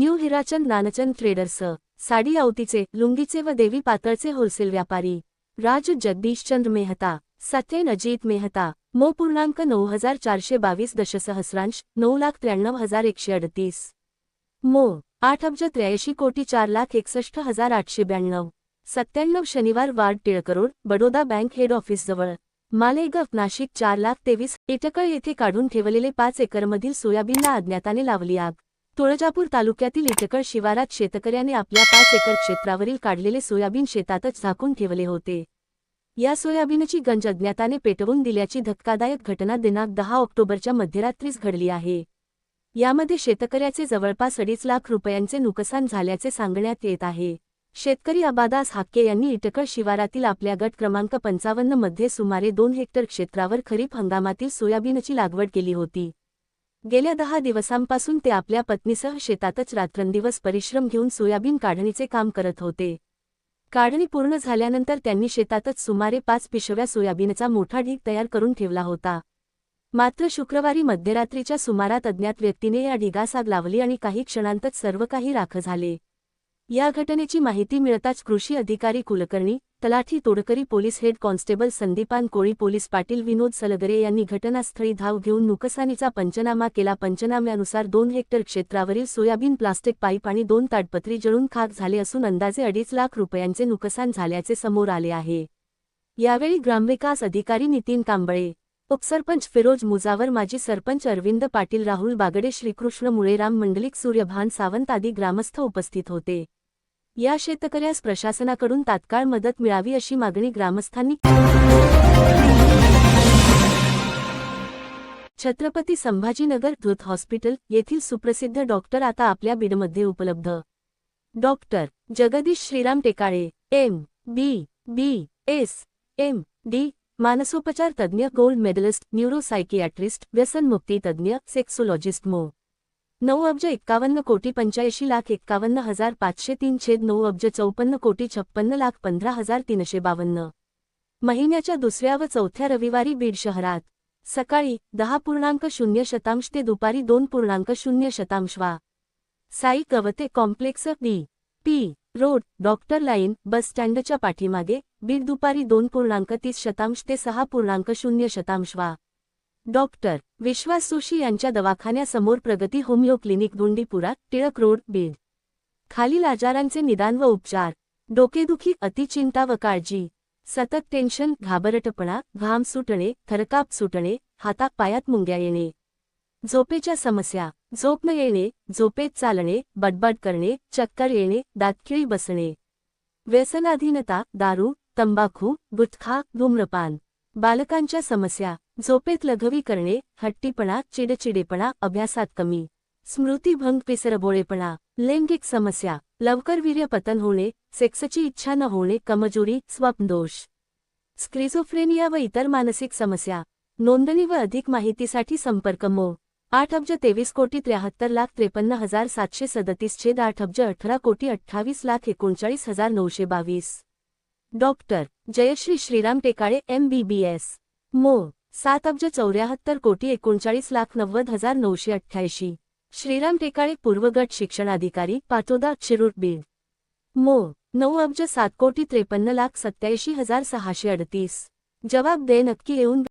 New Hirachand Nanchand traders sari आवतीचे लुंगीचे व देवी पातळचे होलसेल व्यापारी. राज जगदीशचंद्र मेहता सत्यन अजित मेहता मो पूर्णांक नऊ हजार चारशे बावीस दशसहस्रांश नऊ लाख त्र्याण्णव हजार एकशे अडतीस. मो आठ अब्ज त्र्याऐंशी कोटी चार लाख एकसष्ट हजार आठशे ब्याण्णव. सत्त्याण्णव शनिवार ward Tilak road Baroda bank head ऑफिसजवळ Malegaon Nashik चार लाख तेवीस एटकळ येथे काढून ठेवलेले पाच एकरमधील सोयाबीनला अज्ञाताने लावली आग. तुळजापूर तालुक्यातील इटकळ शिवारात शेतकऱ्याने आपल्या पाच एकर क्षेत्रावरील काढलेले सोयाबीन शेतातच झाकून ठेवले होते. या सोयाबीनची गंज अज्ञाताने पेटवून दिल्याची धक्कादायक घटना दिनांक दहा ऑक्टोबरच्या मध्यरात्रीच घडली आहे. यामध्ये शेतकऱ्याचे जवळपास अडीच लाख रुपयांचे नुकसान झाल्याचे सांगण्यात येत आहे. शेतकरी अबादास हाक्के यांनी इटकळ शिवारातील आपल्या गट क्रमांक पंचावन्नमध्ये सुमारे दोन हेक्टर क्षेत्रावर खरीप हंगामातील सोयाबीनची लागवड केली होती. गेल्या दहा दिवसांपासून ते आपल्या पत्नीसह शेतातच रात्रंदिवस परिश्रम घेऊन सोयाबीन काढणीचे काम करत होते. काढणी पूर्ण झाल्यानंतर त्यांनी शेतातच सुमारे पाच पिशव्या सोयाबीनचा मोठा ढीग तयार करून ठेवला होता. मात्र शुक्रवारी मध्यरात्रीच्या सुमारात अज्ञात व्यक्तीने या ढिगास आग लावली आणि काही क्षणांतच सर्व काही राख झाले. या घटनेची माहिती मिळताच कृषी अधिकारी कुलकर्णी तलाठी Todkari police head constable Sandipan Koli police Patil Vinod Salgare यांनी घटनास्थळी धाव घेऊन नुकसानीचा पंचनामा केला. पंचनाम्यानुसार दोन हेक्टर क्षेत्रावरील सोयाबीन प्लास्टिक पाईप आणि दोन ताडपत्री जळून खाक झाले असून अंदाजे अडीच लाख रुपयांचे नुकसान झाल्याचे समोर आले आहे. यावेळी ग्रामविकास अधिकारी नितीन कांबळे उपसरपंच फिरोज मुजावर माजी सरपंच अरविंद पाटील राहुल बागडे श्रीकृष्ण मुळेराम मंडलिक सूर्यभान सावंत आदी ग्रामस्थ उपस्थित होते. या शेतकऱ्यास प्रशासनाकडून तात्काळ मदत मिळावी अशी मागणी ग्रामस्थांनी छत्रपती संभाजीनगर धृत हॉस्पिटल येथील सुप्रसिद्ध डॉक्टर आता आपल्या बीडमध्ये उपलब्ध. Doctor Jagdish Shriram Tekale M B B S M D मानसोपचार तज्ज्ञ गोल्ड मेडलिस्ट न्यूरोसायकियाट्रिस्ट व्यसनमुक्ती तज्ज्ञ सेक्सोलॉजिस्ट मो. नऊ अब्ज एक्कावन्न कोटी पंच्याऐंशी लाख एक्कावन्न हजार पाचशे तीन छेद नऊ अब्ज चौपन्न कोटी छप्पन्न लाख पंधरा हजार तीनशे बावन्न. महिन्याच्या दुसऱ्या व चौथ्या रविवारी बीड शहरात सकाळी दहा पूर्णांक शून्य शतांश ते दुपारी दोन पूर्णांक शून्य शतांश वा. Sai Gavate complex D P road doctor line bus स्टँडच्या पाठीमागे बीड दुपारी दोन पूर्णांक तीस शतांश ते सहा पूर्णांक शून्य शतांश वा. डॉक्टर विश्वास जोशी यांच्या दवाखान्यासमोर Pragati homoeo clinic Gundipura Tilak road Beed. खालील आजारांचे निदान व उपचार. डोकेदुखी अतिचिंता व काळजी. सतत टेन्शन घाबरटपणा घाम सुटणे थरकाप सुटणे हातात पायात मुंग्या येणे. झोपेच्या समस्या. झोप न येणे झोपेत चालणे बडबड करणे चक्कर येणे दातखिळी बसणे. व्यसनाधीनता दारू तंबाखू गुटखा धूम्रपान. बालकांच्या समस्या. झोपेत लघवी करणे हट्टीपणा चिडचिडेपणा अभ्यासात कमी. स्मृतिभंग पिसरबोळेपणा लैंगिक समस्या लवकर वीर्यपतन होणे सेक्सची इच्छा न होणे कमजोरी स्वप्नदोष. स्क्रिझोफ्रेनिया व इतर मानसिक समस्या. नोंदणी व अधिक माहितीसाठी संपर्क मो. आठ अब्ज तेवीस कोटी त्र्याहत्तर लाख त्रेपन्न हजार सातशे सदतीस छेद आठ अब्ज अठरा कोटी अठ्ठावीस लाख एकोणचाळीस हजार नऊशे बावीस. Doctor. Jayashree Shriram Tekale M B B S मो. सात अब्ज चौऱ्याहत्तर कोटी एकोणचाळीस लाख नव्वद हजार नऊशे अठ्ठ्याऐंशी. श्रीराम टेकाळे पूर्वगट शिक्षणाधिकारी पाटोदा शिरूर बीड. मो. नऊ अब्ज सात कोटी त्रेपन्न लाख सत्याऐंशी हजार सहाशे अडतीस. जबाब दे नक्की येऊन